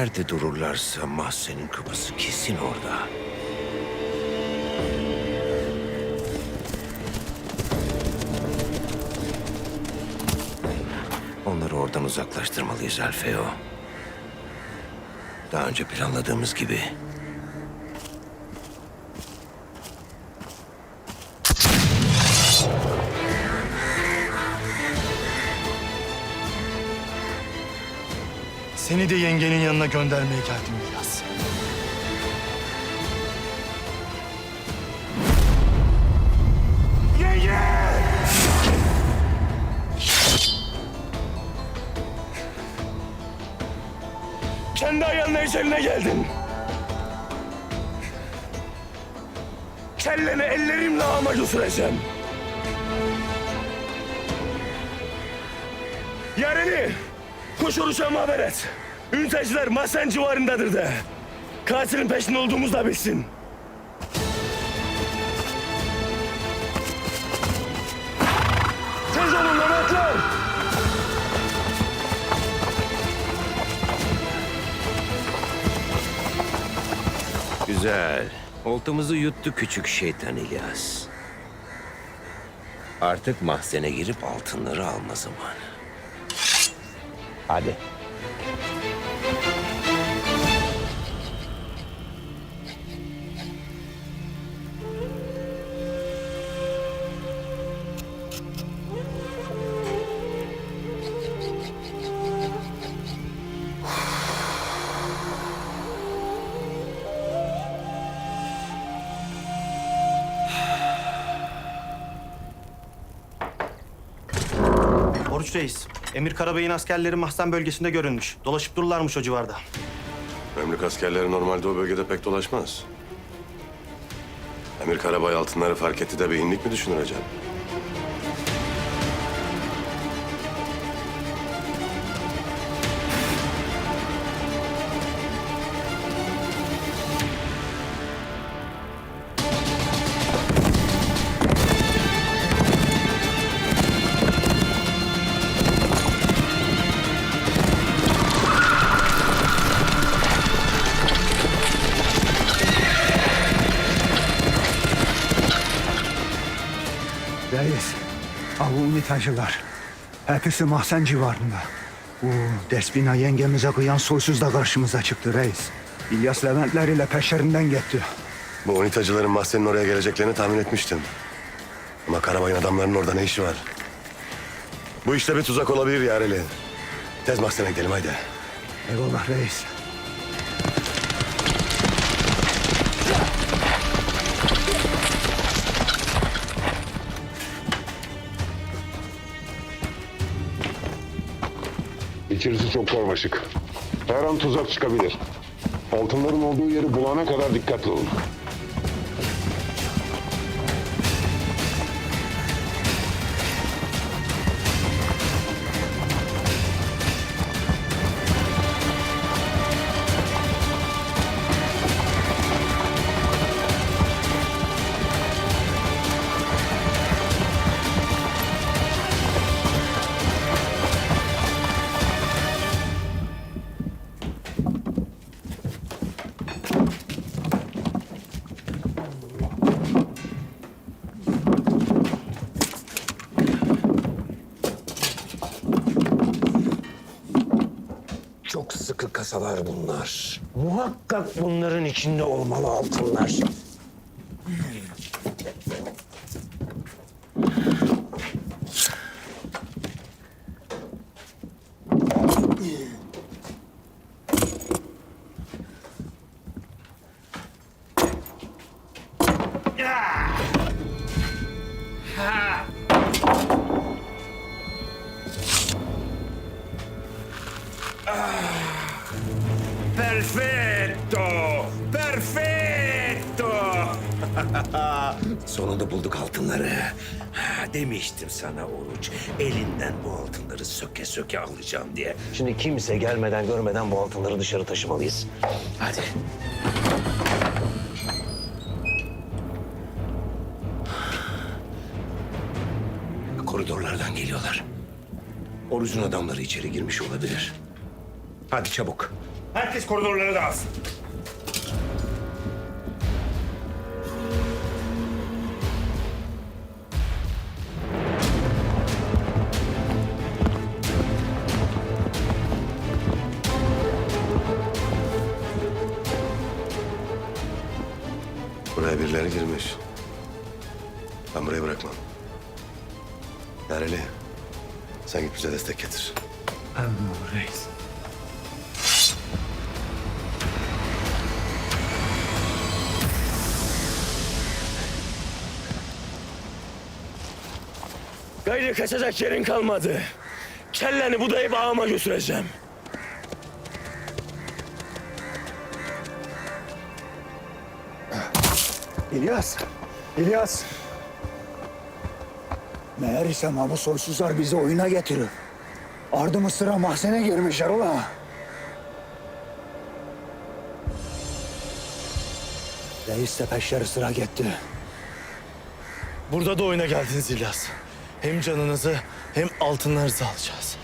Nerede dururlarsa mahzenin kapısı kesin orada. Onları oradan uzaklaştırmalıyız Alfeo. Daha önce planladığımız gibi. Seni de yengenin yanına göndermeye geldim biraz. Kendi ayağınla eceline geldin. Kelleni ellerimle ağıma götüreceğim. Yarını uçağıma haber et. Üniteciler Masen civarındadır de. Katilin peşinde olduğumuzu da bilsin. Tez olun Mehmetler. Güzel. Oltamızı yuttu küçük şeytan İlyas. Artık mahzene girip altınları alma zamanı. Hadi. Reis, Emir Karabey'in askerleri Mahzen bölgesinde görünmüş. Dolaşıp dururlarmış o civarda. Memlük askerleri normalde o bölgede pek dolaşmaz. Emir Karabay altınları fark etti de bir hinlik mi düşünür acaba? Reis, avuni taşılar. Hepsi mahzen civarında. Bu Despina yengemize kıyan soysuz da karşımıza çıktı reis. İlyas Leventler ile peşlerinden gitti. Bu unitacıların mahzenin oraya geleceklerini tahmin etmiştim. Ama Karabay'ın adamlarının orada ne işi var? Bu işte bir tuzak olabilir Yareli. Tez mahzene gidelim haydi. Eyvallah reis. İçerisi çok karmaşık. Her an tuzak çıkabilir. Altınların olduğu yeri bulana kadar dikkatli olun. Kasalar bunlar. Muhakkak bunların içinde olmalı altınlar. Perfetto! Perfetto! Sonunda bulduk altınları. Demiştim sana Oruç. Elinden bu altınları söke söke alacağım diye. Şimdi kimse gelmeden görmeden bu altınları dışarı taşımalıyız. Hadi. Koridorlardan geliyorlar. Oruç'un adamları içeri girmiş olabilir. Hadi çabuk. Herkes koridorlara dağılsın. Buraya birileri girmiş. Ben burayı bırakmam. Yareli, sen git bize destek getir. Emrullah reis. Gayrı kaçacak yerin kalmadı. Kelleni budayıp ağıma götüreceğim. İlyas, İlyas. Meğersem ha bu soysuzlar bizi oyuna getiriyor. Ardımı sıra mahzene girmişler ula. Reis de peşleri sıra gitti. Burada da oyuna geldiniz İlyas. Hem canınızı hem altınlarınızı alacağız.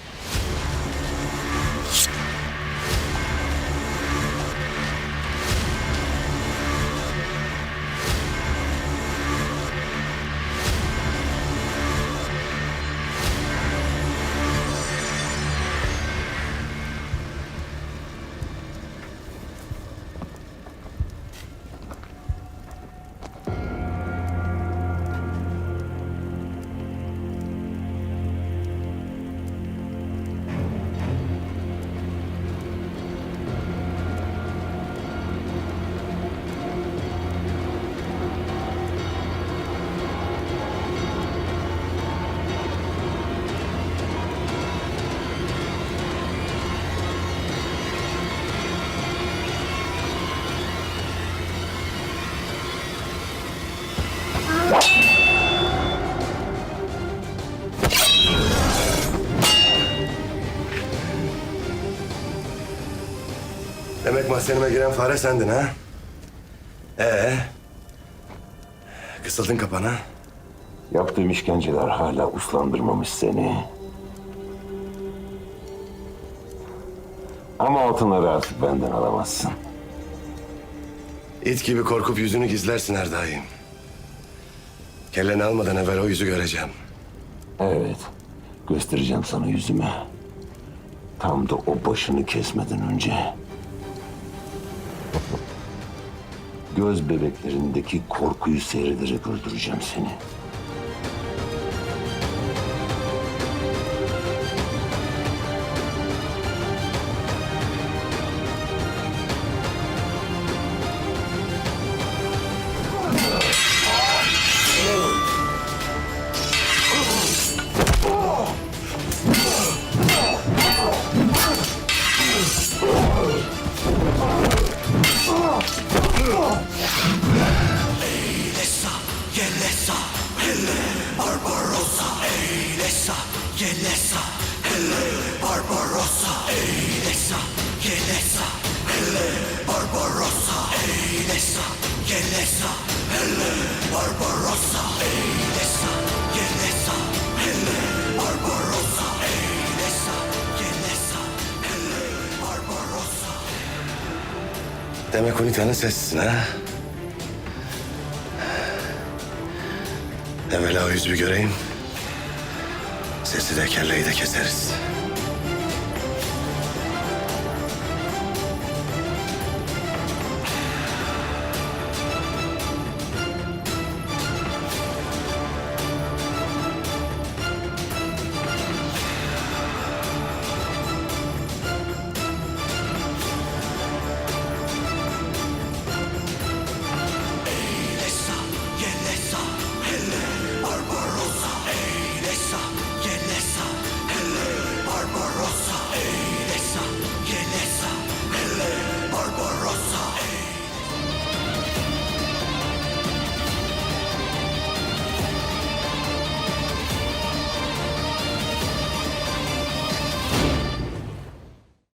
Demek mahzenime giren fare sendin ha? Ee? Kısıldın kapana. Yaptığım işkenceler hala uslandırmamış seni. Ama altınları artık benden alamazsın. İt gibi korkup yüzünü gizlersin her daim. Kelleni almadan evvel o yüzü göreceğim. Evet, göstereceğim sana yüzümü. Tam da o başını kesmeden önce. Göz bebeklerindeki korkuyu seyrederek öldüreceğim seni. Demek Unita'nın sesisin ha? Evvela o yüzü bir göreyim. Sesi de kelleyi de keseriz.